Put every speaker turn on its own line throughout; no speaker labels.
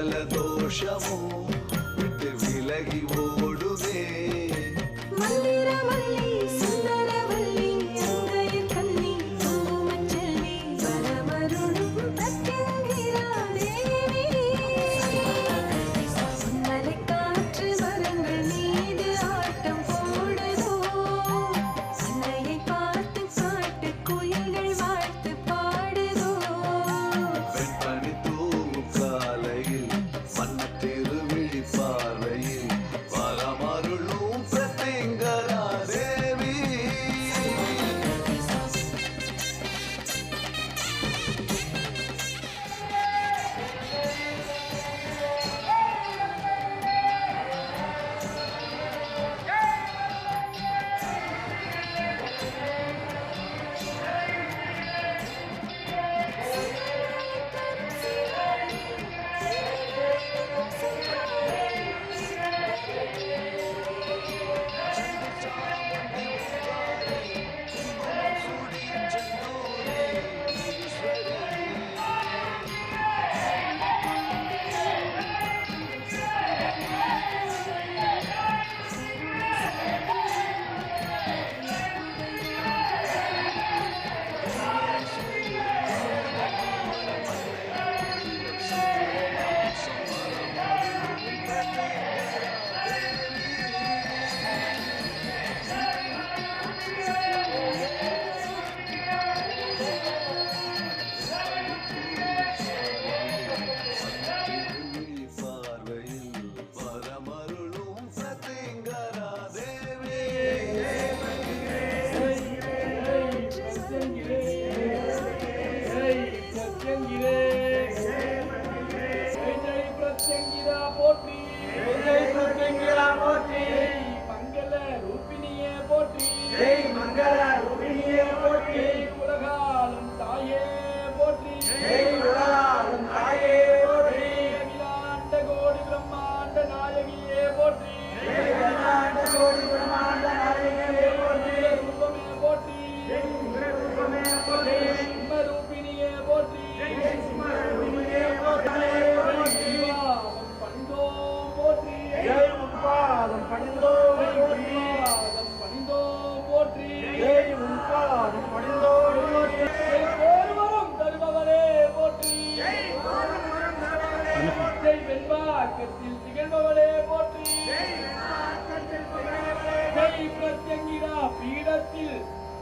C'est le tour.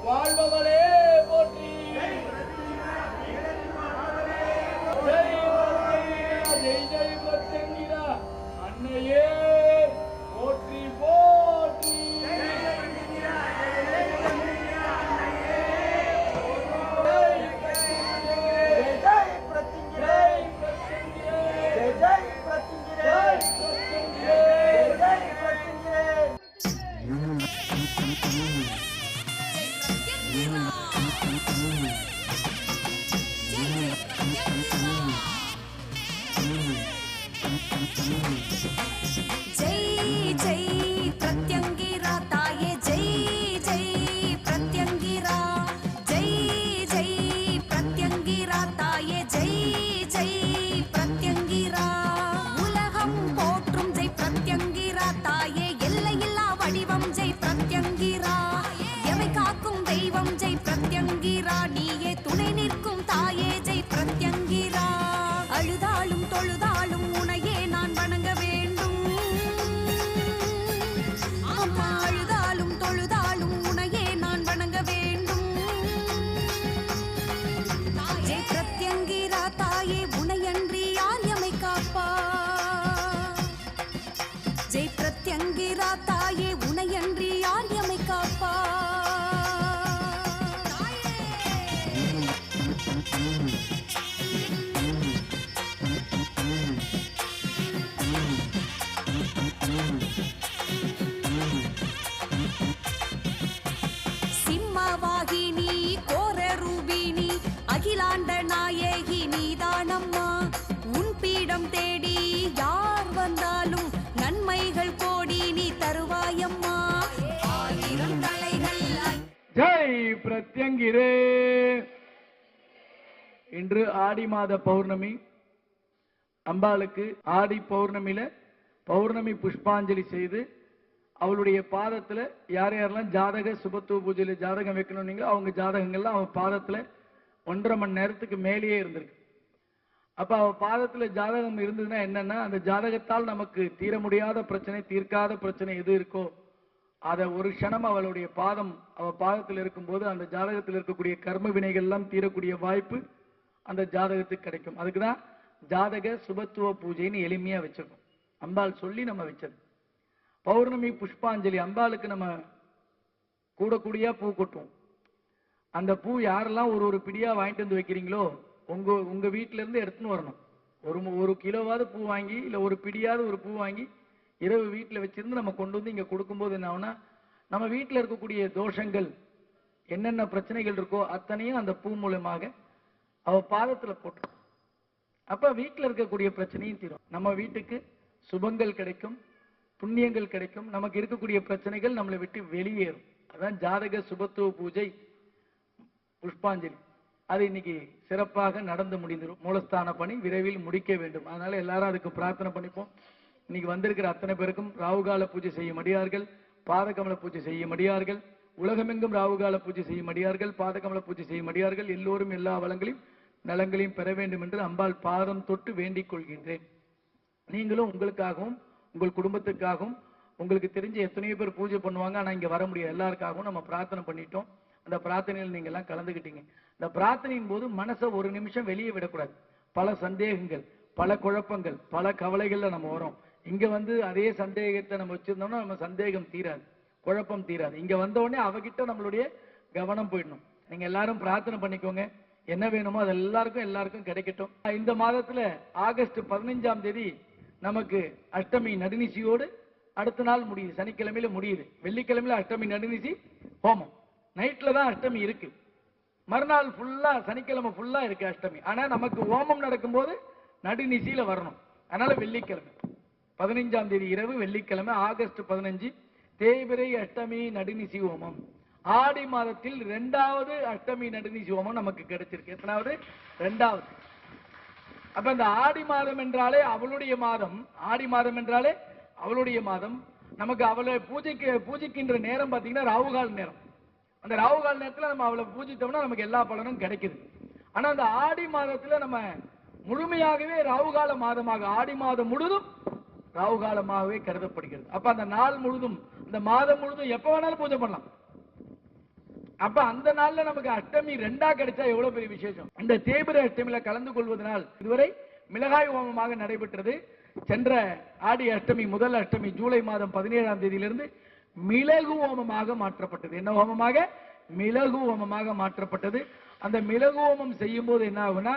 வாழ்பவளே போற்றி. இன்று ஆடி மாத பௌர்ணமி அம்பாளுக்கு ஆடி பௌர்ணமியில பௌர்ணமி புஷ்பாஞ்சலி செய்து அவளுடைய பாதத்துல யார் யாரெல்லாம் ஜாதக சுபத்துவ பூஜையில ஜாதகம் வைக்கணும்னீங்களோ அவங்க ஜாதகங்கள்லாம் அவன் பாதத்துல ஒன்றரை மணி நேரத்துக்கு மேலேயே இருந்திருக்கு. அப்ப அவ பாதத்துல ஜாதகம் இருந்ததுன்னா என்னன்னா அந்த ஜாதகத்தால் நமக்கு தீர முடியாத பிரச்சனை தீர்க்காத பிரச்சனை எது இருக்கோ அதை ஒரு க்ஷணம் அவளுடைய பாதம் அவ பாதத்தில் இருக்கும்போது அந்த ஜாதகத்தில் இருக்கக்கூடிய கர்ம வினைகள்லாம் தீரக்கூடிய வாய்ப்பு அந்த ஜாதகத்துக்கு கிடைக்கும். அதுக்கு தான் ஜாதக சுபத்துவ பூஜைன்னு எளிமையாக வச்சிருக்கோம். அம்பாள் சொல்லி நம்ம வச்சது பௌர்ணமி புஷ்பாஞ்சலி அம்பாளுக்கு நம்ம கூட கூடியா பூ கொட்டுவோம். அந்த பூ யாரெல்லாம் ஒரு ஒரு பிடியாக வாங்கிட்டு வந்து வைக்கிறீங்களோ உங்கள் உங்கள் வீட்டிலேருந்து இருந்து எடுத்துன்னு வரணும். ஒரு ஒரு கிலோவாவது பூ வாங்கி இல்லை ஒரு பிடியாவது ஒரு பூ வாங்கி இரவு வீட்டில் வச்சிருந்து நம்ம கொண்டு வந்து இங்கே கொடுக்கும்போது என்ன ஆகுனா நம்ம வீட்டில் இருக்கக்கூடிய தோஷங்கள் என்னென்ன பிரச்சனைகள் இருக்கோ அத்தனையும் அந்த பூ மூலமாக அவ பாதத்துல போட்டு. அப்ப வீட்டில் இருக்கக்கூடிய பிரச்சனையும் தீரும். நம்ம வீட்டுக்கு சுபங்கள் கிடைக்கும் புண்ணியங்கள் கிடைக்கும். நமக்கு இருக்கக்கூடிய பிரச்சனைகள் நம்மளை விட்டு வெளியேறும். அதான் ஜாதக சுபத்துவ பூஜை புஷ்பாஞ்சலி. அது இன்னைக்கு சிறப்பாக நடந்து முடிந்துடும் மூலஸ்தான பணி விரைவில் முடிக்க வேண்டும். அதனால எல்லாரும் அதுக்கு பிரார்த்தனை பண்ணிப்போம். இன்னைக்கு வந்திருக்கிற அத்தனை பேருக்கும் ராவுகால பூஜை செய்ய மடியார்கள் பாதகமல பூஜை செய்ய மடியார்கள் உலகமெங்கும் ராவுகால பூஜை செய்ய மடியார்கள் பாதகமல பூஜை செய்ய மடியார்கள். எல்லோரும் எல்லா வளங்களையும் நலங்களையும் பெற வேண்டும் என்று அம்பாள் பாதம் தொட்டு வேண்டிக் கொள்கின்றேன். நீங்களும் உங்களுக்காகவும் உங்கள் குடும்பத்துக்காகவும் உங்களுக்கு தெரிஞ்ச எத்தனையோ பேர் பூஜை பண்ணுவாங்க ஆனால் இங்கே வர முடியாது. எல்லாருக்காகவும் நம்ம பிரார்த்தனை பண்ணிட்டோம். அந்த பிரார்த்தனையில் நீங்க எல்லாம் கலந்துக்கிட்டீங்க. இந்த பிரார்த்தனையின் போது மனசை ஒரு நிமிஷம் வெளியே விடக்கூடாது. பல சந்தேகங்கள் பல குழப்பங்கள் பல கவலைகளில் நம்ம வரோம் இங்கே வந்து அதே சந்தேகத்தை நம்ம வச்சிருந்தோம்னா நம்ம சந்தேகம் தீராது. குழப்பம் தீராது. இங்கே வந்த அவகிட்ட நம்மளுடைய கவனம் போயிடணும். நீங்கள் எல்லாரும் பிரார்த்தனை பண்ணிக்கோங்க. என்ன வேணுமோ அது எல்லாருக்கும் எல்லாருக்கும் கிடைக்கட்டும். இந்த மாதத்துல ஆகஸ்ட் பதினைஞ்சாம் தேதி நமக்கு அஷ்டமி நடுநிசியோடு அடுத்த நாள் முடியுது. சனிக்கிழமையில முடியுது. வெள்ளிக்கிழமையில அஷ்டமி நடுநிசி ஹோமம். நைட்ல தான் அஷ்டமி இருக்கு. மறுநாள் ஃபுல்லா சனிக்கிழமை ஃபுல்லா இருக்கு அஷ்டமி. ஆனா நமக்கு ஹோமம் நடக்கும்போது நடுநிசியில வரணும். அதனால வெள்ளிக்கிழமை. பதினைஞ்சாம் தேதி இரவு வெள்ளிக்கிழமை ஆகஸ்ட் பதினஞ்சு தேய்பிரை அஷ்டமி நடுநிசி ஹோமம். ஆடி மாதத்தில் இரண்டாவது அஷ்டமி நடுநிசி சிவமும் நமக்கு கிடைச்சிருக்கு. எத்தனாவது? ரெண்டாவது அப்ப இந்த ஆடி மாதம் என்றாலே அவளுடைய மாதம். ஆடி மாதம் என்றாலே அவளுடைய மாதம். நமக்கு அவளை பூஜைக்கு பூஜைக்கின்ற நேரம் பார்த்தீங்கன்னா ராகுகால் நேரம். அந்த ராகுகால் நேரத்தில் நம்ம அவளை பூஜித்தோம்னா நமக்கு எல்லா பலனும் கிடைக்குது. ஆனால் அந்த ஆடி மாதத்தில் நம்ம முழுமையாகவே ராகுகால மாதமாக ஆடி மாதம் முழுதும் ராவுகாலமாகவே கருதப்படுகிறது. அப்ப அந்த நாள் முழுதும் இந்த மாதம் முழுதும் எப்ப வேணாலும் பூஜை பண்ணலாம். அப்ப அந்த நாள்ல நமக்கு அஷ்டமி ரெண்டா கிடைச்சா எவ்வளவு பெரிய விசேஷம்? இந்த தேபிர அஷ்டமியில கலந்து கொள்வதனால் இதுவரை மிளகாய் ஹோமமாக நடைபெற்றது. சென்ற ஆடி அஷ்டமி முதல் அஷ்டமி ஜூலை மாதம் பதினேழாம் தேதியிலிருந்து மிளகு ஹோமமாக மாற்றப்பட்டது. என்ன ஹோமமாக? மிளகு ஹோமமாக மாற்றப்பட்டது. அந்த மிளகு ஹோமம் செய்யும் போது என்ன ஆகும்னா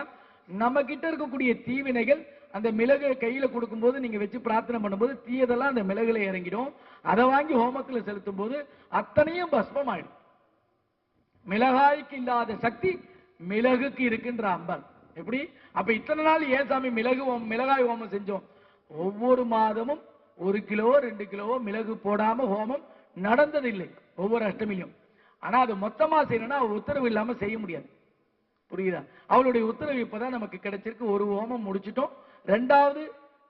நம்ம கிட்ட இருக்கக்கூடிய தீவினைகள் அந்த மிளகு கையில கொடுக்கும்போது நீங்க வச்சு பிரார்த்தனை பண்ணும்போது தீயதெல்லாம் அந்த மிளகுல இறங்கிடும். அதை வாங்கி ஹோமத்தில் செலுத்தும் போது அத்தனையும் பஸ்மம் ஆயிடும் மிளகாய்க்கு இல்லாத சக்தி மிளகுக்கு இருக்கின்ற அம்பாள் எப்படி? அப்ப இத்தனை நாள் ஏன் சாமி மிளகு மிளகாய் ஹோமம் செஞ்சோம்? ஒவ்வொரு மாதமும் ஒரு கிலோவோ ரெண்டு கிலோவோ மிளகு போடாம ஹோமம் நடந்ததில்லை. ஒவ்வொரு அஷ்டமிலையும் ஆனா அது மொத்தமா செய்யணும்னா உத்தரவு இல்லாம செய்ய முடியாது. புரியுதா? அவளுடைய உத்தரவு இப்பதான் நமக்கு கிடைச்சிருக்கு. ஒரு ஹோமம் முடிச்சிட்டோம். ரெண்டாவது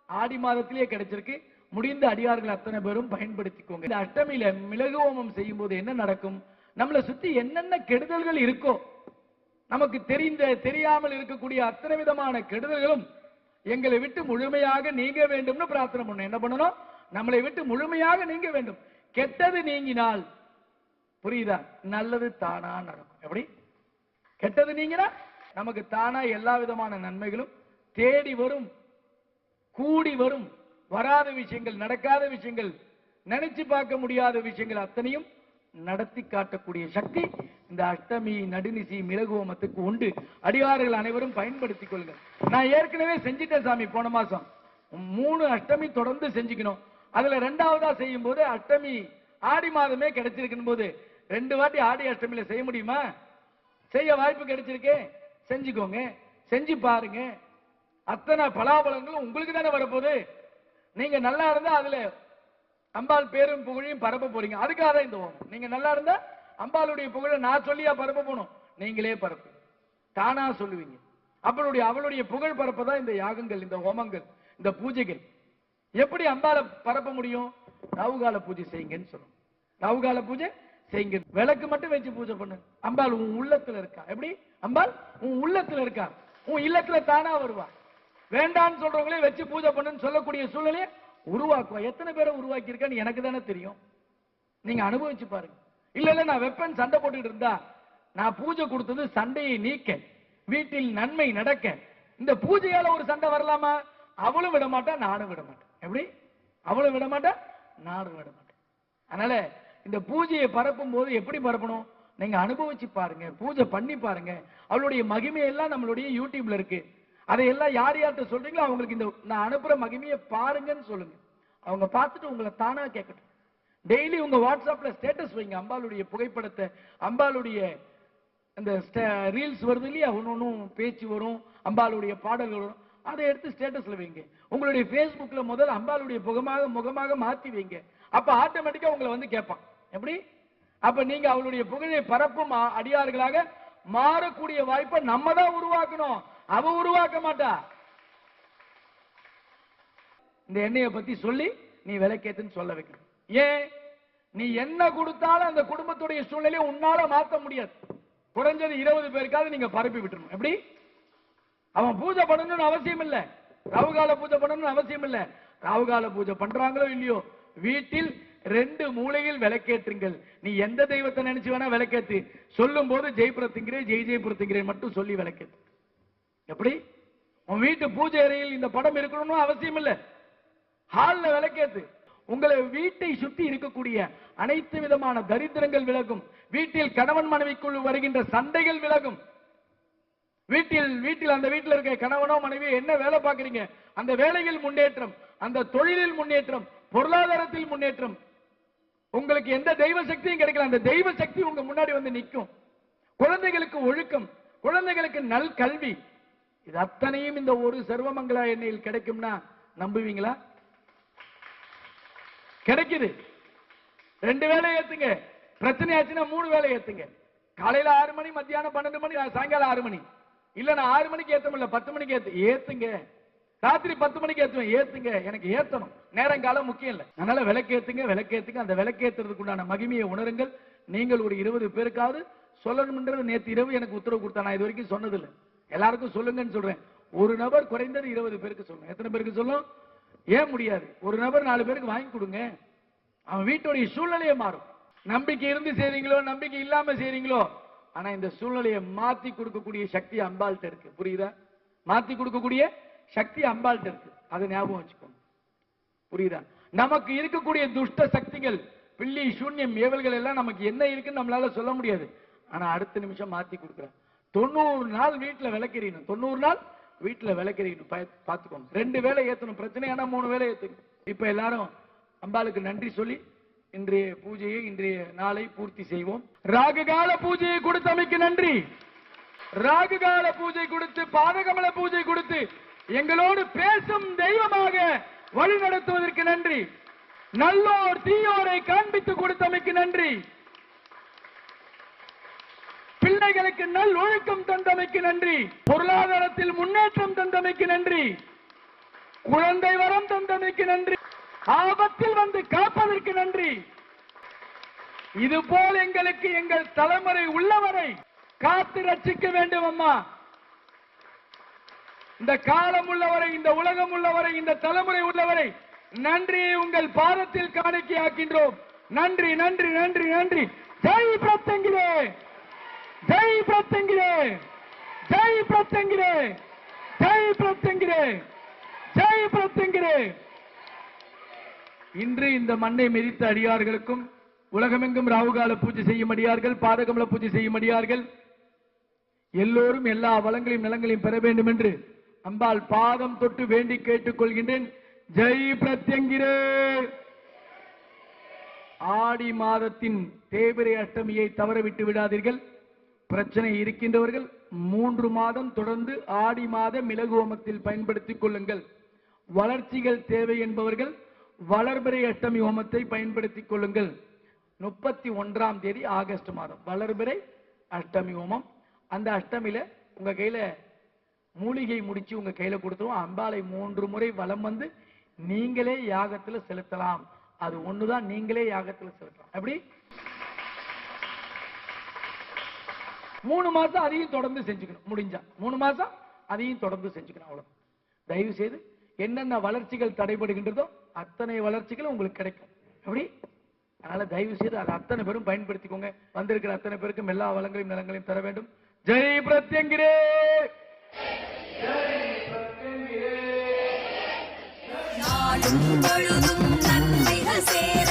ஆடி மாதத்திலேயே கிடைச்சிருக்கு. முடிந்த அடியார்கள் அத்தனை பேரும் பயன்படுத்திக்கோங்க. இந்த அஷ்டமியில மிளகு ஹோமம் செய்யும் போது என்ன நடக்கும்? நம்மளை சுத்தி என்னென்ன கெடுதல்கள் இருக்கோ நமக்கு தெரிந்த தெரியாமல் இருக்கக்கூடிய அத்தனை விதமான கெடுதல்களும் எங்களை விட்டு முழுமையாக நீங்க வேண்டும்னு பிரார்த்தனை பண்ணணும் என்ன பண்ணணும்? நம்மளை விட்டு முழுமையாக நீங்க வேண்டும். கெட்டது நீங்கினால் புரியுதா? நல்லது தானா நடக்கும். எப்படி? கெட்டது நீங்கினா நமக்கு தானா எல்லா விதமான நன்மைகளும் தேடி வரும் கூடி வரும். வராத விஷயங்கள் நடக்காத விஷயங்கள் நினைச்சு பார்க்க முடியாத விஷயங்கள் அத்தனையும் நடத்தி காட்டக்கூடிய சக்தி இந்த அஷ்டமி நடுநிசி மிளகு ஹோமத்துக்கு உண்டு. அடியார்கள் அனைவரும் பயன்படுத்திக் கொள்ளுங்க நான் ஏற்கனவே செஞ்சிட்டேன் சாமி போன மாசம். மூணு அஷ்டமி தொடர்ந்து செஞ்சுக்கணும். அதுல ரெண்டாவதா செய்யும் போது அஷ்டமி ஆடி மாதமே கிடைச்சிருக்கும் போது ரெண்டு வாட்டி ஆடி அஷ்டமியில செய்ய முடியுமா? செய்ய வாய்ப்பு கிடைச்சிருக்கு. செஞ்சுக்கோங்க. செஞ்சு பாருங்க. அத்தனை பலாபலங்களும் உங்களுக்கு தானே வரப்போகுது. நீங்க நல்லா இருந்தா அதுல அம்பாள் பேரும் புகழையும் பரப்ப போறீங்க. அதுக்காக தான் இந்த ஹோமம் நீங்க நல்லா இருந்தா அம்பாளுடைய புகழை நான் சொல்லியா பரப்ப போகணும். நீங்களே பரப்பு. தானா சொல்லுவீங்க. அவளுடைய அவளுடைய புகழ் பரப்பதான் இந்த யாகங்கள் இந்த ஹோமங்கள் இந்த பூஜைகள். எப்படி அம்பாளை பரப்ப முடியும்? ராவுகால பூஜை செய்யுங்கன்னு சொல்லணும் ராவுகால பூஜை செய்யுங்க. விளக்கு மட்டும் வச்சு பூஜை பண்ணு. அம்பாள் உன் உள்ளத்துல இருக்கா? எப்படி? அம்பாள் உன் உள்ளத்துல இருக்கா? உன் இல்லத்துல தானா வருவா. வேண்டான்னு சொல்றவங்களே வச்சு பூஜை பண்ணுன்னு சொல்லக்கூடிய சூழ்நிலையை உருவாக்குவோம் எத்தனை பேரை உருவாக்கி இருக்கேன்னு எனக்கு தானே தெரியும். நீங்க அனுபவிச்சு பாருங்க. இல்ல இல்ல நான் வெப்பன் சண்டை போட்டுட்டு இருந்தா நான் பூஜை கொடுத்தது சண்டையை நீக்க வீட்டில் நன்மை நடக்க. இந்த பூஜையால ஒரு சண்டை வரலாமா? அவளும் விட மாட்டா நானும் விட மாட்டேன். எப்படி? அவளும் விட மாட்டேன் நானும் விட மாட்டேன். அதனால இந்த பூஜையை பரப்பும் போது எப்படி பரப்பணும்? நீங்க அனுபவிச்சு பாருங்க பூஜை பண்ணி பாருங்க. அவளுடைய மகிமையெல்லாம் நம்மளுடைய யூடியூப்ல இருக்கு. அதையெல்லாம் யார் யார்கிட்ட சொல்றீங்களோ அவங்களுக்கு இந்த நான் அனுப்புற மகிமையை பாருங்கன்னு சொல்லுங்க. அவங்க பார்த்துட்டு உங்களை தானா கேட்கட்டும். டெய்லி உங்க வாட்ஸ்அப்ல ஸ்டேட்டஸ் வைங்க. அம்பாளுடைய புகைப்படத்தை அம்பாளுடைய அந்த ரீல்ஸ் வருது இல்லையா? ஒன்னொன்னும் பேச்சு வரும் அம்பாளுடைய பாடல்கள் வரும். அதை எடுத்து ஸ்டேட்டஸ்ல வைங்க. உங்களுடைய ஃபேஸ்புக்கில் முதல்ல அம்பாளுடைய முகமாக முகமாக மாற்றி வைங்க. அப்ப ஆட்டோமேட்டிக்கா உங்களை வந்து கேட்பான். எப்படி? அப்ப நீங்க அவளுடைய புகழை பரப்பும் அடியார்களாக மாறக்கூடிய வாய்ப்பை நம்ம தான் உருவாக்கணும். அவ உருவாக்க மாட்டா. இந்த எண்ணெயை பத்தி சொல்லி நீ விலைக்கேத்துன்னு சொல்ல வைக்கணும். ஏன் நீ என்ன கொடுத்தாலும் அந்த குடும்பத்துடைய சூழ்நிலையை உன்னால மாத்த முடியாது. குறைஞ்சது இருபது பேருக்காவது நீங்க பரப்பி விட்டுறணும். எப்படி? அவன் பூஜை பண்ணணும்னு அவசியம் இல்ல. ராவுகால பூஜை பண்ணணும்னு அவசியம் இல்ல. ராவுகால பூஜை பண்றாங்களோ இல்லையோ வீட்டில் ரெண்டு மூலையில் விளக்கேற்றுங்கள். நீ எந்த தெய்வத்தை நினைச்சு வேணா விளக்கேத்து. சொல்லும் போது ஜெய்புரத்துங்கிறே ஜெய் ஜெய்புரத்துங்கிறே மட்டும் சொல்லி விளக்கேத்து. எப்படி? உன் வீட்டு பூஜை அறையில் இந்த படம் இருக்கணும்னு அவசியம் இல்லை. ஹாலில் விளக்கேத்து. உங்களை வீட்டை சுற்றி இருக்கக்கூடிய அனைத்து விதமான தரித்திரங்கள் விலகும். வீட்டில் கணவன் மனைவிக்குள் வருகின்ற சண்டைகள் விலகும். வீட்டில் வீட்டில் அந்த வீட்டில் இருக்க கணவனோ மனைவி என்ன வேலை பார்க்குறீங்க? அந்த வேலையில் முன்னேற்றம் அந்த தொழிலில் முன்னேற்றம் பொருளாதாரத்தில் முன்னேற்றம். உங்களுக்கு எந்த தெய்வ சக்தியும் கிடைக்கல. அந்த தெய்வ சக்தி உங்க முன்னாடி வந்து நிற்கும். குழந்தைகளுக்கு ஒழுக்கம் குழந்தைகளுக்கு நல் கல்வி இது அத்தனையும் இந்த ஒரு சர்வமங்கலா எண்ணெயில் கிடைக்கும்னா நம்புவீங்களா? கிடைக்குது. ரெண்டு வேலை ஏத்துங்க. பிரச்சனை ஆச்சுன்னா மூணு வேலை ஏத்துங்க. காலையில ஆறு மணி மத்தியானம் பன்னெண்டு மணி சாயங்காலம் ஆறு மணி. இல்ல நான் ஆறு மணிக்கு ஏத்த முடியல பத்து மணிக்கு ஏத்து ஏத்துங்க. ராத்திரி பத்து மணிக்கு ஏத்துவேன் ஏத்துங்க. எனக்கு ஏத்தணும். நேரங்காலம் முக்கியம் இல்லை. அதனால விளக்கேத்துங்க விளக்கேத்துங்க அந்த விளக்கேத்துறதுக்கு உண்டான மகிமையை உணருங்கள். நீங்கள் ஒரு இருபது பேருக்காவது சொல்லணும்ன்றது நேற்று இரவு எனக்கு உத்தரவு கொடுத்தா நான் இது வரைக்கும் சொன்னதில்லை. எல்லாருக்கும் சொல்லுங்கன்னு சொல்றேன். ஒரு நபர் குறைந்தது இருபது பேருக்கு சொல்லுங்க எத்தனை பேருக்கு சொல்லும்? ஏன் முடியாது. ஒரு நபர் நாலு பேருக்கு வாங்கி கொடுங்க. அவன் வீட்டுடைய சூழ்நிலையை மாறும். நம்பிக்கை இருந்து செய்றீங்களோ நம்பிக்கை இல்லாம செய்றீங்களோ ஆனா இந்த சூழ்நிலையை மாத்தி கொடுக்கக்கூடிய சக்தி அம்பாள்கிட்ட இருக்கு. புரியுதா? மாத்தி கொடுக்கக்கூடிய சக்தி அம்பாள்கிட்ட இருக்கு. அதை ஞாபகம் வச்சுக்கோங்க. புரியுதா? நமக்கு இருக்கக்கூடிய துஷ்ட சக்திகள் பில்லி சூன்யம் ஏவல்கள் எல்லாம் நமக்கு என்ன இருக்குன்னு நம்மளால சொல்ல முடியாது. ஆனா அடுத்த நிமிஷம் மாத்தி கொடுக்குறேன். தொண்ணூறு நாள் வீட்டில் விளக்கிறீங்க தொண்ணூறு நாள் வீட்டில் விளக்கிறீங்க பா- பாத்துக்கோங்க. ரெண்டு வேளை ஏற்றணும் பிரச்சனையான மூணு வேளை ஏற்றுங்க இப்போ எல்லாரும் அம்பாளுக்கு நன்றி சொல்லி இன்றைய பூஜையை இன்றைய நாளை பூர்த்தி செய்வோம். ராகுகால பூஜையை கொடுத்தமைக்கு நன்றி. ராகுகால பூஜை கொடுத்து பாதகமல பூஜை கொடுத்து எங்களோடு பேசும் தெய்வமாக வழி நடத்துவதற்கு நன்றி. நல்லோர் தீயோரை காண்பித்து கொடுத்தமைக்கு நன்றி. குழந்தைகளுக்கு நல் ஒழுக்கம் தந்தமைக்கு நன்றி. பொருளாதாரத்தில் முன்னேற்றம் தந்தமைக்கு நன்றி. குழந்தை வரம் தந்தமைக்கு நன்றி. ஆபத்தில் வந்து காப்பதற்கு நன்றி. இது போல் எங்களுக்கு எங்கள் தலைமுறை உள்ளவரை காத்து ரட்சிக்க வேண்டும் அம்மா. இந்த காலம் உள்ளவரை இந்த உலகம் உள்ளவரை இந்த தலைமுறை உள்ளவரை நன்றியை உங்கள் பாதத்தில் காணிக்கையாக்கின்றோம். நன்றி நன்றி நன்றி நன்றி. ஜெய் பிரத்தங்கிலே ஜெய் பிரத்தங்கிரே ஜெய் பிரத்தங்கிரே ஜெய் பிரத்தங்கிரே ஜெய் பிரத்தங்கிரே இன்று இந்த மண்ணை மிதித்த அடியார்களுக்கும் உலகமெங்கும் ராவுகால பூஜை செய்யும் அடியார்கள் பாதகமல பூஜை செய்யும் அடியார்கள் எல்லோரும் எல்லா வளங்களையும் நலங்களையும் பெற வேண்டும் என்று அம்பாள் பாதம் தொட்டு வேண்டி கேட்டுக் கொள்கின்றேன். ஜெய் பிரத்யங்கிரே! ஆடி மாதத்தின் தேவிரை அஷ்டமியை தவற விட்டு விடாதீர்கள். பிரச்சனை இருக்கின்றவர்கள் மூன்று மாதம் தொடர்ந்து ஆடி மாத மிளகு ஹோமத்தில் பயன்படுத்திக் கொள்ளுங்கள். வளர்ச்சிகள் தேவை என்பவர்கள் வளர்பிறை அஷ்டமி ஹோமத்தை பயன்படுத்திக் கொள்ளுங்கள். முப்பத்தி ஒன்றாம் தேதி ஆகஸ்ட் மாதம். வளர்பிறை அஷ்டமி ஹோமம். அந்த அஷ்டமியில உங்க கையில மூலிகை முடிச்சு உங்க கையில கொடுத்துருவோம். அம்பாளை மூன்று முறை வலம் வந்து நீங்களே யாகத்துல செலுத்தலாம். அது ஒண்ணுதான் நீங்களே யாகத்துல செலுத்தலாம். எப்படி? மூணு மாசம் அதையும் தொடர்ந்து செஞ்சுக்கணும். முடிஞ்சா. மூணு மாசம் அதையும் தொடர்ந்து செஞ்சுக்கணும் அவ்வளவு தயவு செய்து என்னென்ன வளர்ச்சிகள் தடைபடுகின்றதோ அத்தனை வளர்ச்சிகளும் உங்களுக்கு கிடைக்கும். எப்படி? அதனால தயவு செய்து அதை அத்தனை பேரும் பயன்படுத்திக்கோங்க. வந்திருக்கிற அத்தனை பேருக்கும் எல்லா வளங்களையும் நலங்களையும் தர வேண்டும். ஜெய் பிரத்யங்கிரே!
நாளும் பொழுதும் நன்மைகள் சேர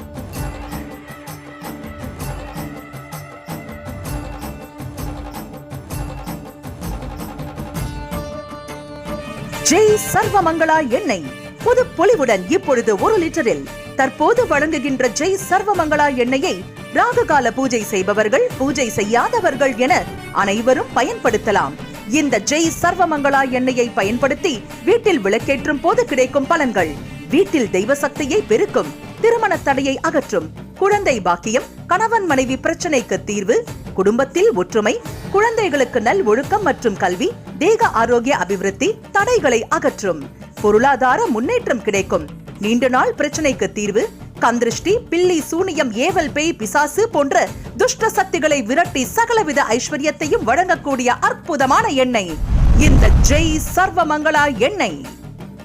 ஜெய் சர்வமங்களா எண்ணெய். புது பொலிவுடன் இப்பொழுது ஒரு லிட்டரில். தற்போது வழங்குகின்ற ஜெய் சர்வமங்களா எண்ணெயை ராககால பூஜை செய்பவர்கள் பூஜை செய்யாதவர்கள் என அனைவரும் பயன்படுத்தலாம். இந்த ஜெய் சர்வமங்களா எண்ணெயை பயன்படுத்தி வீட்டில் விளக்கேற்றும் போது கிடைக்கும் பலன்கள். வீட்டில் தெய்வ சக்தியை பெருக்கும் திருமண தடையை அகற்றும் குழந்தை பாக்கியம் கணவன் மனைவி பிரச்சனைக்கு தீர்வு குடும்பத்தில் ஒற்றுமை குழந்தைகளுக்கு நல் ஒழுக்கம் மற்றும் கல்வி தேக ஆரோக்கிய அபிவிருத்தி தடைகளை அகற்றும். பொருளாதார முன்னேற்றம் கிடைக்கும். நீண்ட நாள் பிரச்சனைக்கு தீர்வு கந்திருஷ்டி பில்லி சூனியம் ஏவல் பேய் பிசாசு போன்ற துஷ்ட சக்திகளை விரட்டி சகலவித ஐஸ்வர்யத்தையும் வழங்கக்கூடிய அற்புதமான எண்ணெய். இந்த ஜெய் சர்வமங்களா எண்ணெய்.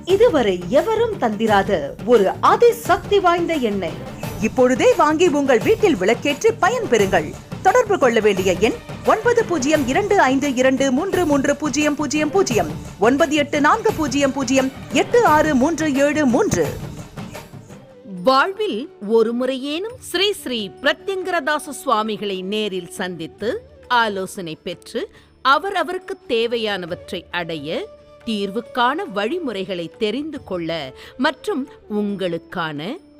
இதுவரை எவரும் தந்திராத ஒரு அதிசக்தி வாய்ந்த எண்ணெய். இப்பொழுதே வாங்கி உங்கள் வீட்டில் விளக்கேற்றி பயன்பெறுங்கள் தொடர்பு கொள்ள வேண்டிய எண் ஒன்பது பூஜ்ஜியம் இரண்டு ஐந்து இரண்டு மூன்று மூன்று பூஜ்ஜியம் பூஜ்ஜியம் பூஜ்ஜியம் ஒன்பது எட்டு நான்கு பூஜ்ஜியம் பூஜ்ஜியம் எட்டு ஆறு மூன்று ஏழு மூன்று.
வாழ்வில் ஒரு முறையேனும் ஸ்ரீ ஸ்ரீ பிரத்யங்கரதாச சுவாமிகளை நேரில் சந்தித்து ஆலோசனை பெற்று அவர் அவருக்கு தேவையானவற்றை அடைய தீர்வுக்கான வழிமுறைகளை தெரிந்து கொள்ள மற்றும் உங்களுக்கான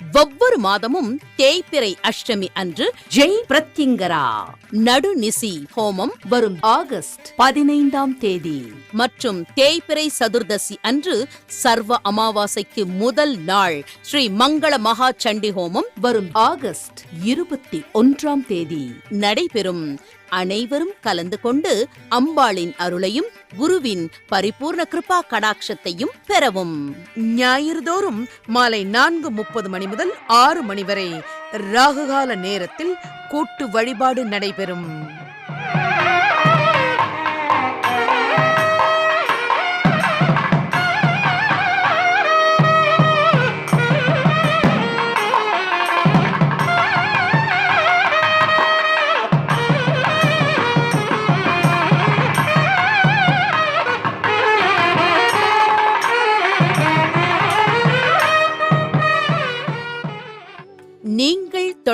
ஒவ்வொரு மாதமும் தேய்பிறை அஷ்டமி அன்று ஜெய் பிரத்யங்கரா. நடுநிசி ஹோமம் வரும் ஆகஸ்ட் பதினைந்தாம் தேதி. மற்றும் தேய்பிறை சதுர்தசி அன்று சர்வ அமாவாசைக்கு முதல் நாள் ஸ்ரீ மங்கள மகா சண்டி ஹோமம் வரும் ஆகஸ்ட் இருபத்தி ஒன்றாம் தேதி. நடைபெறும் அனைவரும் கலந்து கொண்டு அம்பாளின் அருளையும் குருவின் பரிபூர்ண கிருபா கடாட்சத்தையும் பெறவும். ஞாயிறுதோறும் மாலை நான்கு முப்பது மணி முதல் ஆறு மணி வரை ராகுகால நேரத்தில் கூட்டு வழிபாடு நடைபெறும்.